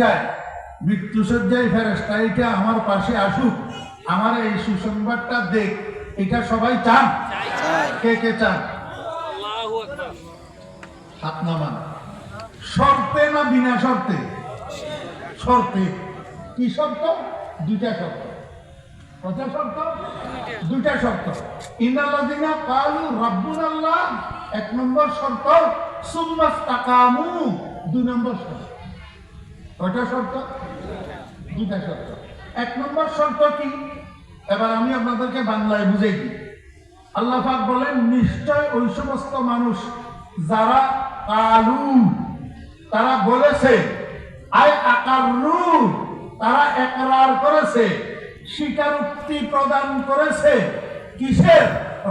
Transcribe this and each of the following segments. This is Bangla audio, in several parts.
যায় মৃত্যু ফেরেস্তা এটা আমার পাশে আসুক আমার এই সুসংবাদটা দেখ এটা সবাই চান। কে কে চান? হাত নামান শর্তে না বিনা শর্তে? শর্তে। কি শর্ত? দুইটা শর্ত। কটা শর্ত? দুইটা। শর্ত। ইনাল্লাযিনা কালু রাব্বুনাল্লাহ এক নম্বর শর্ত সুম্মাস্তাকামু দুই নম্বর শর্ত। কয়টা শর্ত? দুইটা শর্ত। এক নম্বর শর্ত কি? এবার আমি আপনাদেরকে বাংলায় বুঝাই দিই। আল্লাহ পাক বলেন, নিশ্চয় ওই সমস্ত মানুষ যারা কালু তারা বলেছে আয় আকারু, তারা একরার করেছে, স্বীকারোক্তি প্রদান করেছে। কিসের?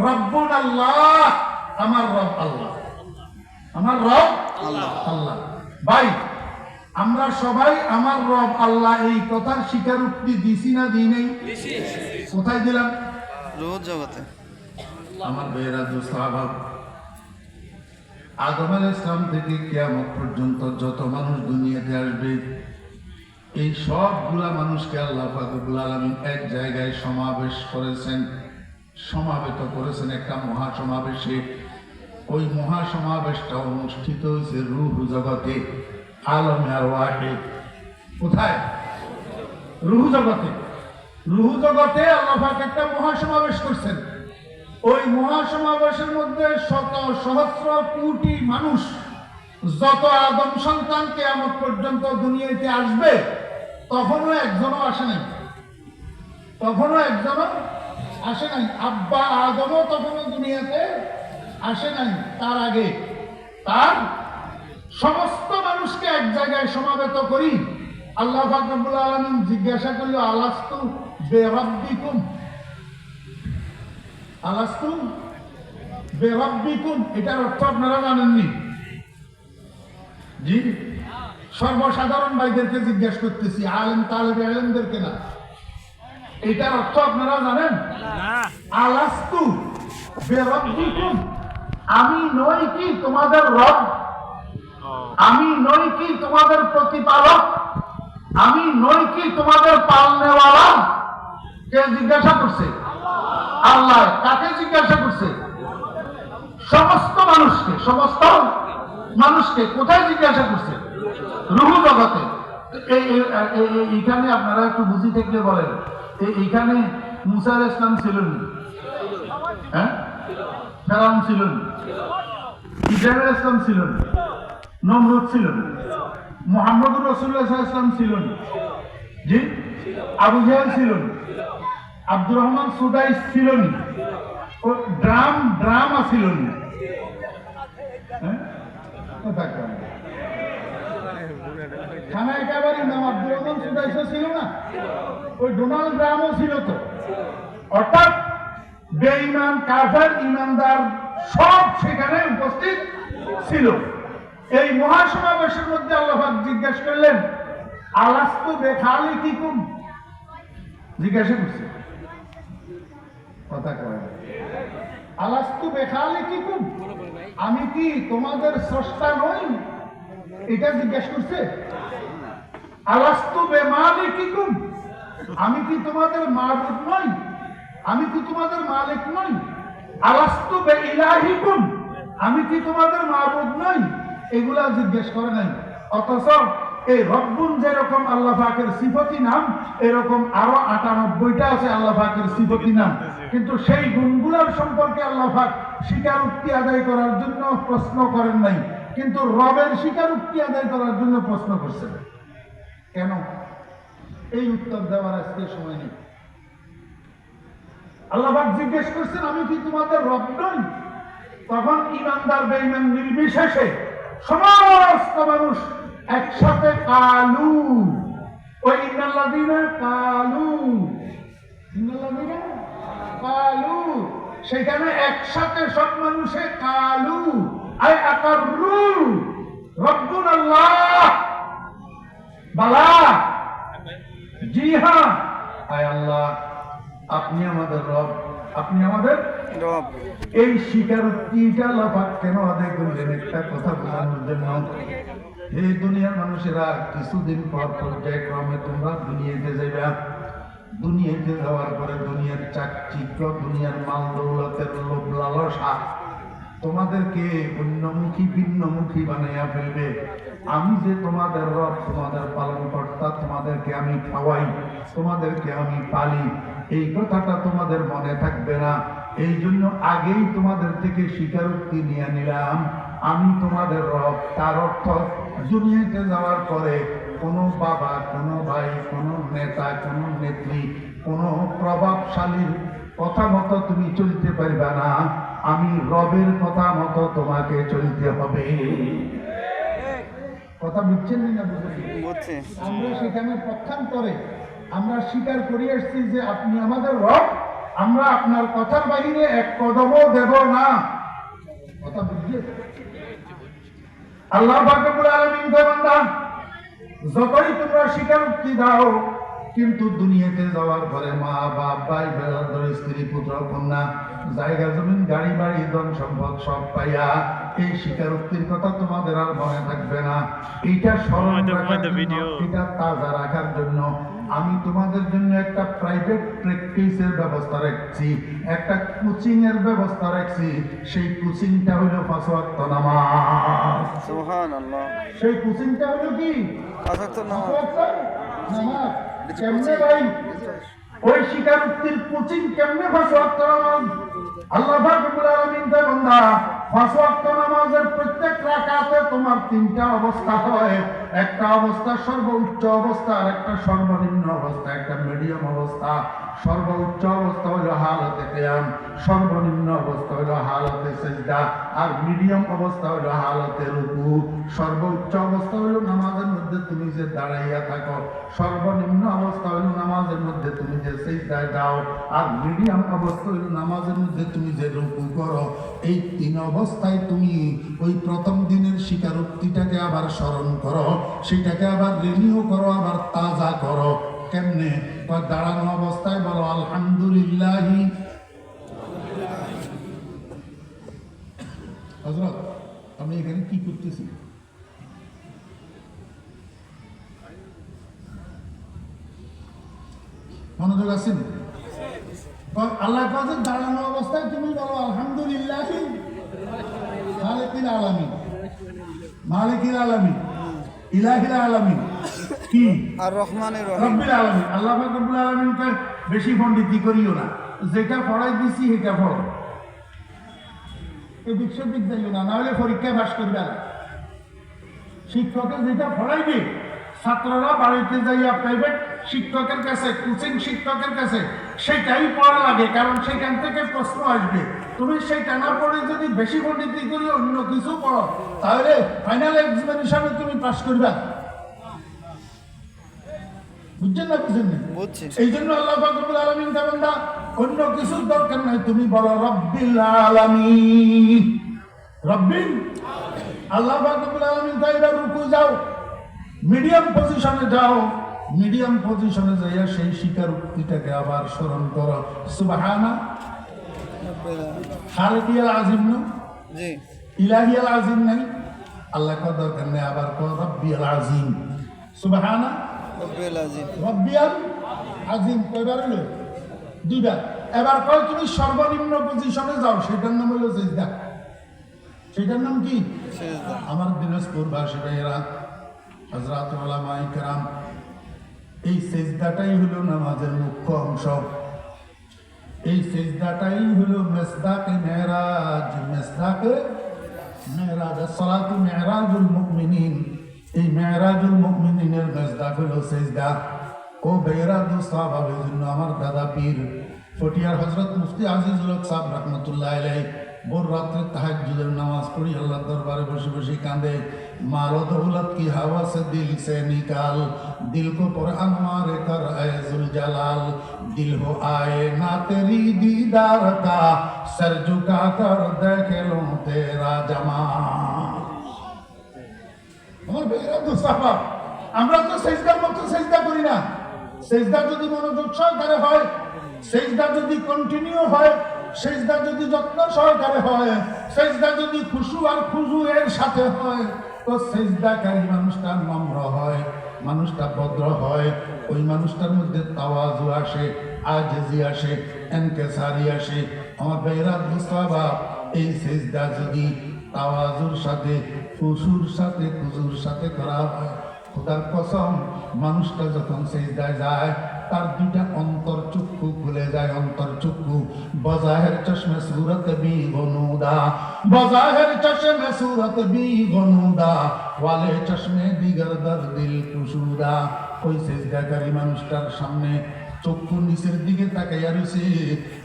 রব্বুন আল্লাহ, আমার রব আল্লাহ। আমার রব আল্লাহ আল্লাহ। ভাই আমরা সবাই আমার রব আল্লাহ এই কথার স্বীকারোক্তি দিছি না দিই নেই? কোথায় দিলাম? রোজ জগতে। আমার বেহরাজ সাহাবাব আদম আল ইসলাম থেকে কিয়ামত পর্যন্ত যত মানুষ দুনিয়াতে আসবে এই সবগুলা মানুষকে আল্লাহ ফাকুল আলমিন এক জায়গায় সমাবেশ করেছেন। সমাবেত করেছেন একটা মহাসমাবেশে। ওই মহাসমাবেশটা অনুষ্ঠিত হয়েছে রুহ জগতে। আলমে ওয়াহিদ। কোথায়? রুহ জগতে। রুহ জগতে আল্লাহ পাক একটা মহাসমাবেশ করছেন। ওই মহাসমাবেশের মধ্যে শত সহস্র কোটি মানুষ, যত আদম সন্তান কেয়ামত পর্যন্ত দুনিয়াতে আসবে, তখনও একজনও আসে নাই। তখনও একজনও আসে নাই। আব্বা আদমও তখনও দুনিয়াতে আসে নাই, তার আগে। তার সমস্ত মানুষকে এক জায়গায় সমাবেত করি। আল্লাহ ফাকরুল আলমিন জিজ্ঞাসা করল আলাস্তু বেরব্বিকুম? আলাস্তু বেরব্বিকুম? এটার অর্থ আপনারা জানেননি। জি সর্বসাধারণ ভাইদেরকে জিজ্ঞেস করতেছি আলেম তালেব আলেমদেরকে না? এটার অর্থ আপনারা জানেন? আলাস্তু বেরব্বিকুম? আমি নই কি তোমাদের রব? আমি নই কি তোমাদের প্রতিপালক? আমি নই কি তোমাদের পালনেওয়ালা? কে জিজ্ঞাসা করছে? আল্লাহ। কাকে জিজ্ঞাসা করছে? সমস্ত মানুষকে সমস্ত মানুষকে কোথায় জিজ্ঞাসা করছে? রুহু জগতে। এই- এই- এই- এই- এইখানে আপনারা একটু বুঝি থাকলে বলেন। এই- এইখানে মুসার ইসলাম ছিলেন হ্যাঁ? ফেরাউন ছিলেন ইসরায়েল ইসলাম ছিলেন নমরুদ ছিলেন। মোহাম্মদুর রসুল্লাহ ইসলাম ছিলেন। জি? আবু জাহেল ছিলেন। আব্দুর রহমান সুদাই ছিলেন। ও ড্রাম ড্রাম কথা কয়। খানা একেবারে নাম আব্দুর রহমান সুদাইসও ছিল না? ওই ডোনাল্ড গ্রামও ছিল তো। অর্থাৎ বেঈমান, কাফের, ইমানদার সব সেখানে উপস্থিত ছিল। এই মহাসমাবেশের মধ্যে আল্লাহ পাক জিজ্ঞাসা করলেন, আলাস্তু বেখালি কি কুম জিজ্ঞাসা করছে। কথা কয়। আলাস্তু বেখালি কি কুম আমি কি তোমাদের স্রষ্টা নই? এটা জিজ্ঞাসা করছে। আলাস্তু বেমালি কি কুম আমি কি তোমাদের মাবুদ নই? আমি কি তোমাদের মালিক নই? আলাস্তু বে ইলাহিকুম আমি কি তোমাদের মাবুদ নই? এগুলা জিজ্ঞেস করে নাই। অথচ এই রব্বুন যেরকম আল্লাহ পাকের সিফতি নাম, এরকম আরও আটানব্বইটা আছে আল্লাহ পাকের সিফতি নাম। কিন্তু সেই গুণগুলোর সম্পর্কে আল্লাহ পাক স্বীকারোক্তি আদায় করার জন্য প্রশ্ন করেন নাই। কিন্তু রবের স্বীকারোক্তি আদায় করার জন্য প্রশ্ন করছেন। কেন? এই উত্তর দেওয়ার আজকে সময় নেই। আল্লাহবাক জিজ্ঞেস করছেন, আমি কি তোমাদের রব নই? তখন ইমানদার, বেঈমান, নির্বিশেষে সমস্ত মানুষ একসাথে কালু। ওই ইন্নাল্লাযীনা কালু। কালু। সেখানে একসাথে সব মানুষে কালু। আই আকাররু রব্বুন আল্লাহ। বালা। জি হ্যাঁ আয় আল্লাহ, আপনি আমাদের রব, আপনি আমাদের এই স্বীকারোক্তিটা লাফাক কেন আদায় করলেন? একটা কথা বোঝানোর জন্য। হে দুনিয়ার মানুষেরা কিছুদিন পর পর্যায়ক্রমে তোমরা দুনিয়াতে যাবে দুনিয়াতে যাওয়ার পরে দুনিয়ার চাকচিক্য, দুনিয়ার মাল দৌলতের লোভ লালসা তোমাদেরকে অন্যমুখী, ভিন্নমুখী বানাইয়া ফেলবে। আমি যে তোমাদের রব, তোমাদের পালন কর্তা তোমাদেরকে আমি খাওয়াই, তোমাদেরকে আমি পালি এই কথাটা তোমাদের মনে থাকবে না। এই জন্য আগেই তোমাদের থেকে স্বীকারোক্তি নিয়ে নিলাম। আমি তোমাদের রব তার অর্থ দুনিয়াতে যাওয়ার পরে কোনো বাবা কোনো ভাই কোনো নেতা কোনো নেত্রী কোনো প্রভাবশালীর কথা মতো তুমি চলতে পারবে না। আমি রবের কথা মতো তোমাকে চলতে হবে। কথা বুঝছেন না বুঝেছি বুঝছি। আমরা সেখানে পক্ষান্তরে আমরা স্বীকার করে আসছি যে আপনি আমাদের রব, আমরা আপনার কথার বাহিরে এক কদমও দেব না। কথা বুঝলে আল্লাহ বাকবুল আলমিন বান্দা, যতই তোমরা স্বীকারোক্তি দাও, কিন্তু দুনিয়াতে যাওয়ার পরে মা, বাপ, ভাই বেড়াদর স্ত্রী, পুত্র, কন্যা, জায়গা, জমিন, গাড়ি, বাড়ি, ধন, সম্পদ সব পাইয়া এই স্বীকারোক্তির কথা তোমাদের আর মনে থাকবে না। এইটা স্মরণ ঘুমাইতে রাখার ঘুমাইতে জন্য, video। এটা তাজা রাখার জন্য। আমি তোমাদের জন্য একটা প্রাইভেট প্র্যাকটিসের ব্যবস্থা রাখছি একটা কোচিং এর ব্যবস্থা রাখছি। সেই কোচিংটা হলো পাঁচ ওয়াক্ত নামাজ সুবহান আল্লাহ সেই কোচিংটা হলো কি? আসাক্ত নামাজ নামাজ কেমনে ভাই? ওই স্বীকারোক্তির কোচিং কেমনে পাঁচ ওয়াক্ত নামাজ আল্লাহ রব্বুল আলামিন দে বান্দা পাঁচ ওয়াক্ত নামাজের প্রত্যেক রাকাতে তোমার তিনটা অবস্থা হয়। একটা অবস্থা সর্বোচ্চ অবস্থা, আর একটা সর্বনিম্ন অবস্থা, একটা মিডিয়াম অবস্থা। সর্বোচ্চ অবস্থা হলো হালতে সর্বনিম্ন অবস্থা হলো হালতে সেজদা, আর মিডিয়াম অবস্থা হলো হালতে রুকু। সর্বোচ্চ অবস্থা হলো নামাজের মধ্যে তুমি যে দাঁড়াইয়া থাকো, সর্বনিম্ন অবস্থা হলো নামাজের মধ্যে তুমি যে সেজদায় যাও, আর মিডিয়াম অবস্থা হলো নামাজের মধ্যে তুমি যে রুকু করো। এই তিন অবস্থায় তুমি ওই প্রথম দিনের স্বীকারোক্তিটাকে আবার স্মরণ করো, সেটাকে আবার রিনিউ করো, আবার তাজা করো। কেমনে? দাঁড়ানো অবস্থায় বলো, আলহামদুলিল্লাহি। হজরত আমি এখানে কি করতেছি? মনোযোগ আছেন? আল্লাহ কাছে দাঁড়ানো অবস্থায় তুমি বলো আলহামদুলিল্লাহ মালিকিল আলামিন। মালিকিল আলামিন ইলাহিল আলামিন কি? আর রহমানের রব্বিল আলামিন। আল্লাহ পাক রব্বুল আলামিনকে বেশি পণ্ডিতি করিও না। যেটা পড়াই দিছি সেটা পড়ো। এই বিশ্ববিদ যাইও না নাহলে পরীক্ষায় পাস করবে না। শিক্ষকের যেটা পড়াইবে ছাত্ররা বাড়িতে যাইয়া প্রাইভেট শিক্ষকের কাছে কোচিং শিক্ষকের কাছে সেটাই পড়া লাগে কারণ সেখান থেকে প্রশ্ন আসবে। তুমি সেইটা না পড়ে যদি বেশি পণ্ডিতি করে অন্য কিছু পড়ো তাহলে ফাইনাল এক্সামিনেশনে তুমি পাশ করবে। বুঝছেন না বুঝছেন না? এই জন্য আল্লাহ ফাকরুল আলমিন তেমন না অন্য কিছুর দরকার নাই তুমি বলো রব্বিল আলামিন। রব্বিল আল্লাহ ফাকরুল আলমিন তাই রুকু যাও মিডিয়াম পজিশনে যাও। মিডিয়াম পজিশনে যাইয়া সেই শিকার উক্তিটাকে আবার স্মরণ করো। সুবাহানা খালেদিয়াল আজিম না? ইলাহিয়াল আজিম নাই? আল্লাহ কর দরকার নেই আবার কর রব্বিয়াল আজিম। সুবাহানা রব্বিয়াল আজিম। কয়বার হলো? দুইবার। এবার কয় তুমি সর্বনিম্ন পজিশনে যাও সেটার নাম হলো সেজদা সেটার নাম কি? আমার দিনাজপুর ভাইয়েরা হজরত ওলামাই কেরাম এই সেজদাটাই হলো নামাজের মুখ্য অংশ। এই সেজদাটাই হলো মেসদাকে মেহরাজ মেসদাকে মেহরাজ সালাতু মেহরাজুল মুমিনিন। এই মেহরাজুল মুমিনিনের মেসদাক হলো সেজদা। ও বেহরা দু সাহাবের জন্য আমার দাদা পীর। ফটিয়ার হজরত মুফতি আজিজুল সাহেব রহমতুল্লাহ আলাই ভোর রাত্রে তাহাজুদের নামাজ পড়ি আল্লাহ দরবারে বসে বসে কাঁদে। মারো দৌলত কি হাওয়া সে দিল সে নিকাল? দিল কো পর আমার কর আয়জুল জালাল। দিল হো আয়ে না তেরি দিদার কা, সর ঝুকা কর দেখে লো তেরা জামাল আমার বেরা দুসাফা আমরা তো সেজদার মতো সেজদা করি না। সেজদা যদি মনোযোগ সহকারে হয়, সেজদা যদি কন্টিনিউ হয় সেজদা যদি যত্ন সহকারে হয়, সেজদা যদি খুশু আর খুশু এর সাথে হয় তো সেজদাকারী মানুষটা নম্র হয়, মানুষটা ভদ্র হয়। ওই মানুষটার মধ্যে তাওয়াজু আসে, আজেজি আসে, এনকেসারি আসে। আমার বেহরাত মুস্তাবা এই সেজদা যদি তাওয়াজুর সাথে, খুশুর সাথে, খুজুর সাথে করা হয়, খোদার কসম, মানুষটা যখন সেজদায় যায়, তার দুটা অন্তর চক্ষু খুলে যায়, অন্তর চক্ষু বজাহের চশমে সুরত বি গনুদা বজাহের চশমে সুরত বি গনুদা ওয়ালে চশমে দিগর দর দিল کشودا কই সে کری মানুষটার সামনে চক্ষু নিচের দিকে তাকাইয়া রইছে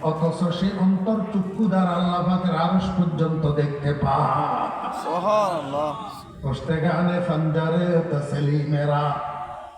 অথচ সে অন্তর চক্ষু দ্বারা আল্লাহ পাকের আরশ পর্যন্ত দেখতে পায়। সুবহানাল্লাহ। কষ্টে গানে ফান্দারে তসলিমেরা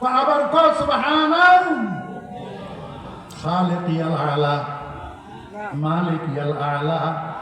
তো আবার কর সুবহানাল খালিকিয়াল আলা মালিকিয়াল আলা